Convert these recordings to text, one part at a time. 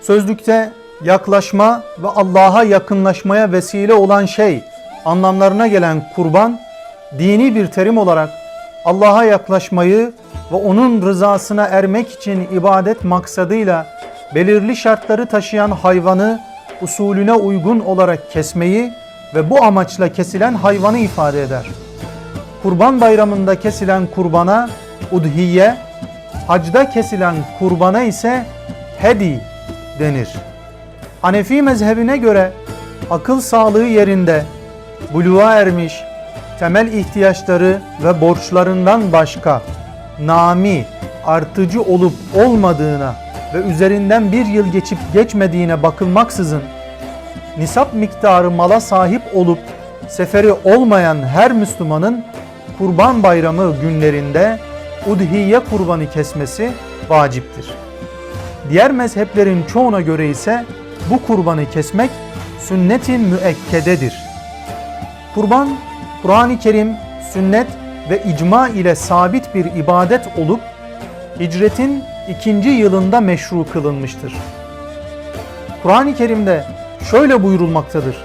Sözlükte yaklaşma ve Allah'a yakınlaşmaya vesile olan şey anlamlarına gelen kurban, dini bir terim olarak Allah'a yaklaşmayı ve onun rızasına ermek için ibadet maksadıyla belirli şartları taşıyan hayvanı usulüne uygun olarak kesmeyi ve bu amaçla kesilen hayvanı ifade eder. Kurban bayramında kesilen kurbana udhiye, hacda kesilen kurbana ise hedi denir. Hanefi mezhebine göre akıl sağlığı yerinde buluğa ermiş, temel ihtiyaçları ve borçlarından başka nami, artıcı olup olmadığına ve üzerinden bir yıl geçip geçmediğine bakılmaksızın nisap miktarı mala sahip olup seferi olmayan her Müslümanın Kurban Bayramı günlerinde udhiye kurbanı kesmesi vaciptir. Diğer mezheplerin çoğuna göre ise bu kurbanı kesmek sünnetin müekkededir. Kurban, Kur'an-ı Kerim, sünnet ve icma ile sabit bir ibadet olup hicretin ikinci yılında meşru kılınmıştır. Kur'an-ı Kerim'de şöyle buyurulmaktadır.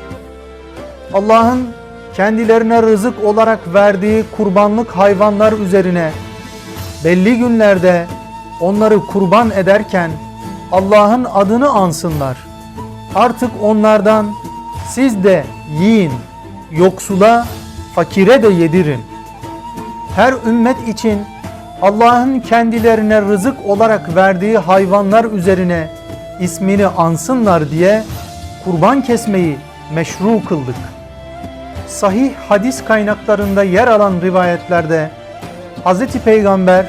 Allah'ın kendilerine rızık olarak verdiği kurbanlık hayvanlar üzerine belli günlerde onları kurban ederken Allah'ın adını ansınlar. Artık onlardan siz de yiyin, yoksula, fakire de yedirin. Her ümmet için Allah'ın kendilerine rızık olarak verdiği hayvanlar üzerine ismini ansınlar diye kurban kesmeyi meşru kıldık. Sahih hadis kaynaklarında yer alan rivayetlerde Hz. Peygamber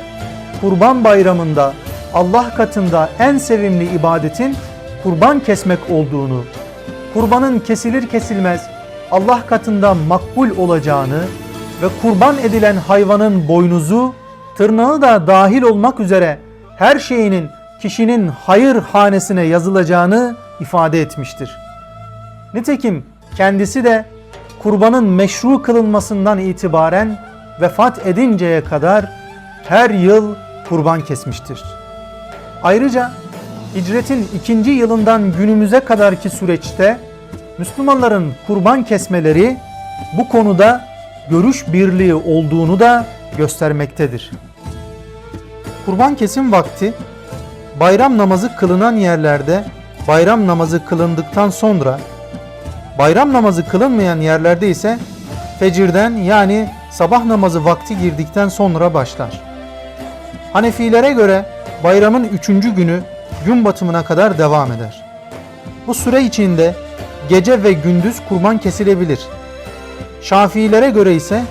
kurban bayramında Allah katında en sevimli ibadetin kurban kesmek olduğunu, kurbanın kesilir kesilmez Allah katında makbul olacağını ve kurban edilen hayvanın boynuzu, tırnağı da dahil olmak üzere her şeyinin kişinin hayır hanesine yazılacağını ifade etmiştir. Nitekim kendisi de kurbanın meşru kılınmasından itibaren vefat edinceye kadar her yıl kurban kesmiştir. Ayrıca hicretin ikinci yılından günümüze kadarki süreçte Müslümanların kurban kesmeleri bu konuda görüş birliği olduğunu da göstermektedir. Kurban kesim vakti bayram namazı kılınan yerlerde bayram namazı kılındıktan sonra bayram namazı kılınmayan yerlerde ise fecirden yani sabah namazı vakti girdikten sonra başlar. Hanefilere göre bayramın üçüncü günü gün batımına kadar devam eder. Bu süre içinde gece ve gündüz kurban kesilebilir. Şafiilere göre ise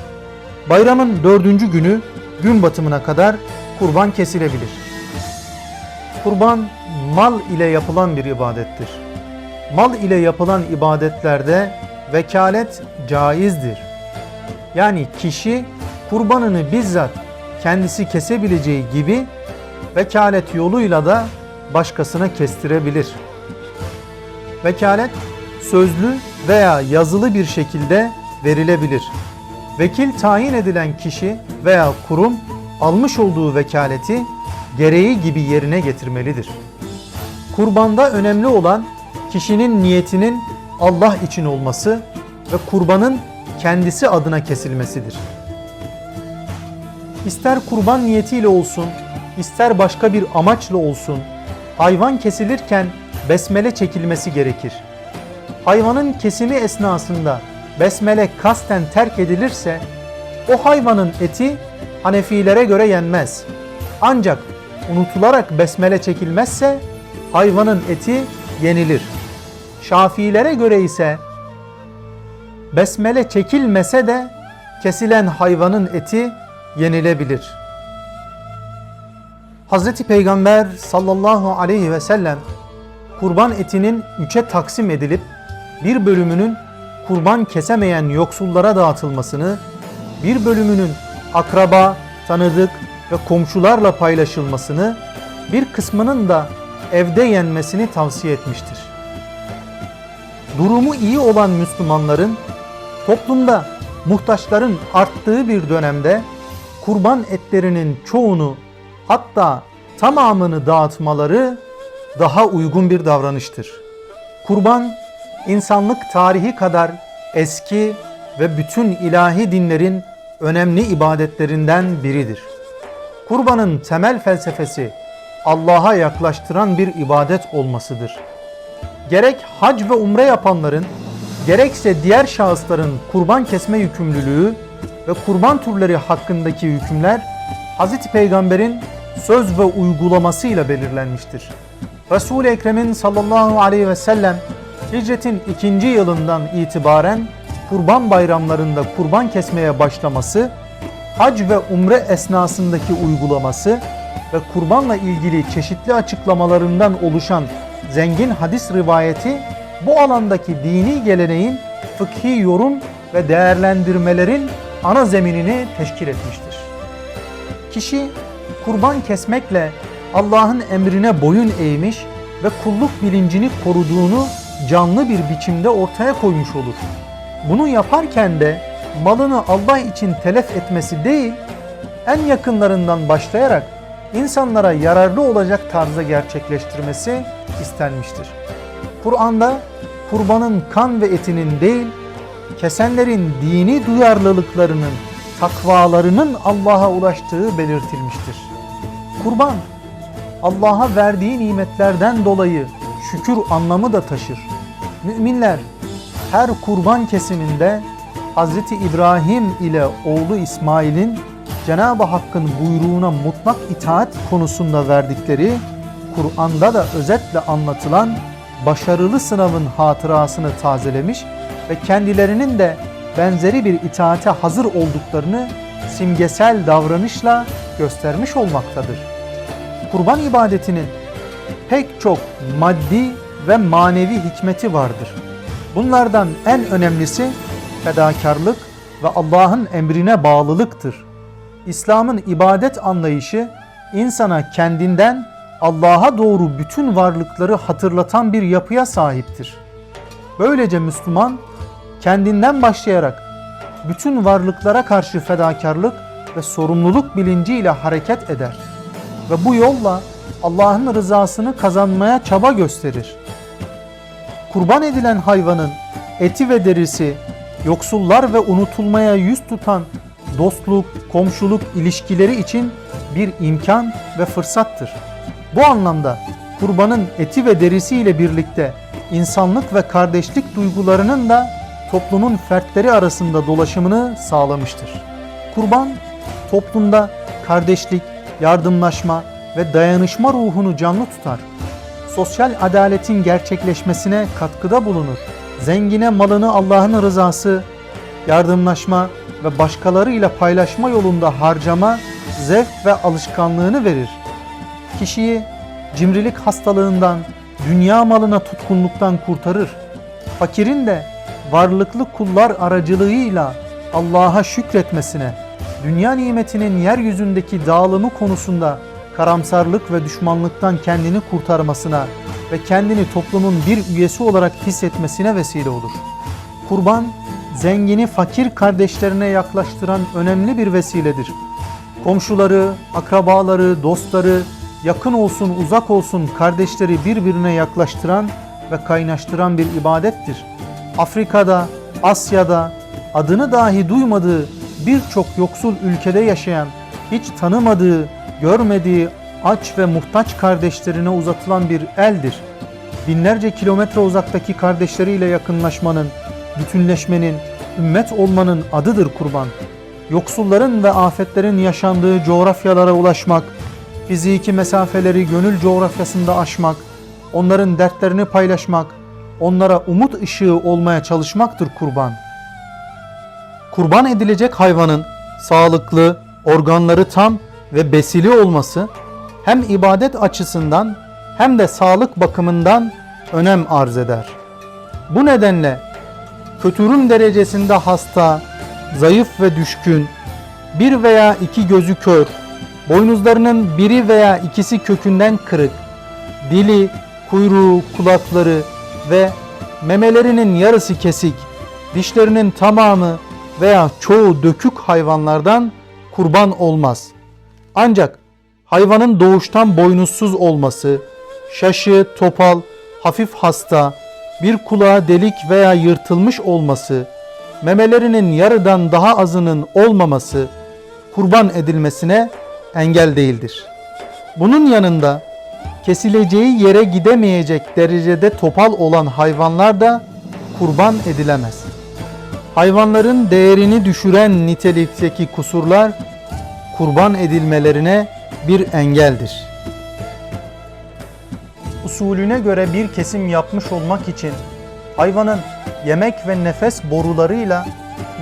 bayramın dördüncü günü gün batımına kadar kurban kesilebilir. Kurban mal ile yapılan bir ibadettir. Mal ile yapılan ibadetlerde vekalet caizdir. Yani kişi kurbanını bizzat kendisi kesebileceği gibi vekalet yoluyla da başkasına kestirebilir. Vekalet sözlü veya yazılı bir şekilde verilebilir. Vekil tayin edilen kişi veya kurum almış olduğu vekaleti gereği gibi yerine getirmelidir. Kurbanda önemli olan kişinin niyetinin Allah için olması ve kurbanın kendisi adına kesilmesidir. İster kurban niyetiyle olsun, ister başka bir amaçla olsun, hayvan kesilirken besmele çekilmesi gerekir. Hayvanın kesimi esnasında besmele kasten terk edilirse, o hayvanın eti Hanefilere göre yenmez. Ancak unutularak besmele çekilmezse, hayvanın eti yenilir. Şafilere göre ise besmele çekilmese de kesilen hayvanın eti yenilebilir. Hazreti Peygamber sallallahu aleyhi ve sellem kurban etinin üçe taksim edilip bir bölümünün kurban kesemeyen yoksullara dağıtılmasını, bir bölümünün akraba, tanıdık ve komşularla paylaşılmasını, bir kısmının da evde yenmesini tavsiye etmiştir. Durumu iyi olan Müslümanların toplumda muhtaçların arttığı bir dönemde kurban etlerinin çoğunu hatta tamamını dağıtmaları daha uygun bir davranıştır. Kurban, insanlık tarihi kadar eski ve bütün ilahi dinlerin önemli ibadetlerinden biridir. Kurbanın temel felsefesi Allah'a yaklaştıran bir ibadet olmasıdır. Gerek hac ve umre yapanların, gerekse diğer şahısların kurban kesme yükümlülüğü ve kurban türleri hakkındaki hükümler Hz. Peygamber'in söz ve uygulamasıyla belirlenmiştir. Resul-i Ekrem'in sallallahu aleyhi ve sellem hicretin ikinci yılından itibaren kurban bayramlarında kurban kesmeye başlaması, hac ve umre esnasındaki uygulaması ve kurbanla ilgili çeşitli açıklamalarından oluşan zengin hadis rivayeti bu alandaki dini geleneğin fıkhi yorum ve değerlendirmelerin ana zeminini teşkil etmiştir. Kişi kurban kesmekle Allah'ın emrine boyun eğmiş ve kulluk bilincini koruduğunu canlı bir biçimde ortaya koymuş olur. Bunu yaparken de malını Allah için telef etmesi değil, en yakınlarından başlayarak insanlara yararlı olacak tarzda gerçekleştirmesi istenmiştir. Kur'an'da kurbanın kan ve etinin değil, kesenlerin dini duyarlılıklarının, takvalarının Allah'a ulaştığı belirtilmiştir. Kurban, Allah'a verdiği nimetlerden dolayı şükür anlamı da taşır. Müminler her kurban kesiminde Hz. İbrahim ile oğlu İsmail'in Cenab-ı Hakk'ın buyruğuna mutlak itaat konusunda verdikleri Kur'an'da da özetle anlatılan başarılı sınavın hatırasını tazelemiş ve kendilerinin de benzeri bir itaate hazır olduklarını simgesel davranışla göstermiş olmaktadır. Kurban ibadetinin pek çok maddi ve manevi hikmeti vardır. Bunlardan en önemlisi fedakarlık ve Allah'ın emrine bağlılıktır. İslam'ın ibadet anlayışı insana kendinden Allah'a doğru bütün varlıkları hatırlatan bir yapıya sahiptir. Böylece Müslüman kendinden başlayarak bütün varlıklara karşı fedakarlık ve sorumluluk bilinciyle hareket eder ve bu yolla Allah'ın rızasını kazanmaya çaba gösterir. Kurban edilen hayvanın eti ve derisi yoksullar ve unutulmaya yüz tutan dostluk, komşuluk ilişkileri için bir imkan ve fırsattır. Bu anlamda kurbanın eti ve derisi ile birlikte insanlık ve kardeşlik duygularının da toplumun fertleri arasında dolaşımını sağlamıştır. Kurban toplumda kardeşlik, yardımlaşma ve dayanışma ruhunu canlı tutar. Sosyal adaletin gerçekleşmesine katkıda bulunur. Zengine malını Allah'ın rızası, yardımlaşma ve başkalarıyla paylaşma yolunda harcama, zevk ve alışkanlığını verir. Kişiyi cimrilik hastalığından, dünya malına tutkunluktan kurtarır. Fakirin de varlıklı kullar aracılığıyla Allah'a şükretmesine, dünya nimetinin yeryüzündeki dağılımı konusunda karamsarlık ve düşmanlıktan kendini kurtarmasına ve kendini toplumun bir üyesi olarak hissetmesine vesile olur. Kurban, zengini fakir kardeşlerine yaklaştıran önemli bir vesiledir. Komşuları, akrabaları, dostları, yakın olsun uzak olsun kardeşleri birbirine yaklaştıran ve kaynaştıran bir ibadettir. Afrika'da, Asya'da adını dahi duymadığı birçok yoksul ülkede yaşayan, hiç tanımadığı, görmediği aç ve muhtaç kardeşlerine uzatılan bir eldir. Binlerce kilometre uzaktaki kardeşleriyle yakınlaşmanın, bütünleşmenin, ümmet olmanın adıdır kurban. Yoksulların ve afetlerin yaşandığı coğrafyalara ulaşmak, fiziki mesafeleri gönül coğrafyasında aşmak, onların dertlerini paylaşmak, onlara umut ışığı olmaya çalışmaktır kurban. Kurban edilecek hayvanın sağlıklı, organları tam ve besili olması hem ibadet açısından hem de sağlık bakımından önem arz eder. Bu nedenle kötürüm derecesinde hasta, zayıf ve düşkün, bir veya iki gözü kör, boynuzlarının biri veya ikisi kökünden kırık, dili, kuyruğu, kulakları ve memelerinin yarısı kesik, dişlerinin tamamı veya çoğu dökük hayvanlardan kurban olmaz. Ancak hayvanın doğuştan boynuzsuz olması, şaşı, topal, hafif hasta, bir kulağı delik veya yırtılmış olması, memelerinin yarıdan daha azının olmaması kurban edilmesine engel değildir. Bunun yanında kesileceği yere gidemeyecek derecede topal olan hayvanlar da kurban edilemez. Hayvanların değerini düşüren nitelikteki kusurlar kurban edilmelerine bir engeldir. Usulüne göre bir kesim yapmış olmak için hayvanın yemek ve nefes borularıyla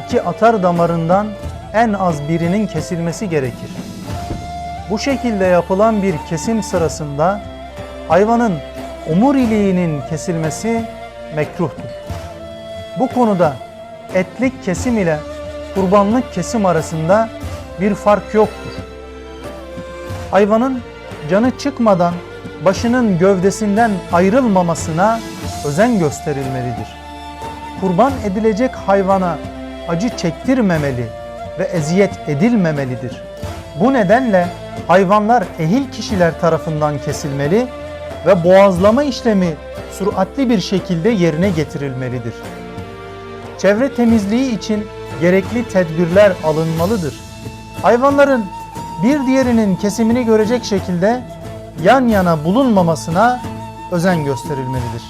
iki atar damarından en az birinin kesilmesi gerekir. Bu şekilde yapılan bir kesim sırasında hayvanın omuriliğinin kesilmesi mekruhtur. Bu konuda etlik kesim ile kurbanlık kesim arasında bir fark yoktur. Hayvanın canı çıkmadan başının gövdesinden ayrılmamasına özen gösterilmelidir. Kurban edilecek hayvana acı çektirmemeli ve eziyet edilmemelidir. Bu nedenle hayvanlar ehil kişiler tarafından kesilmeli ve boğazlama işlemi süratli bir şekilde yerine getirilmelidir. Çevre temizliği için gerekli tedbirler alınmalıdır. Hayvanların bir diğerinin kesimini görecek şekilde yan yana bulunmamasına özen gösterilmelidir.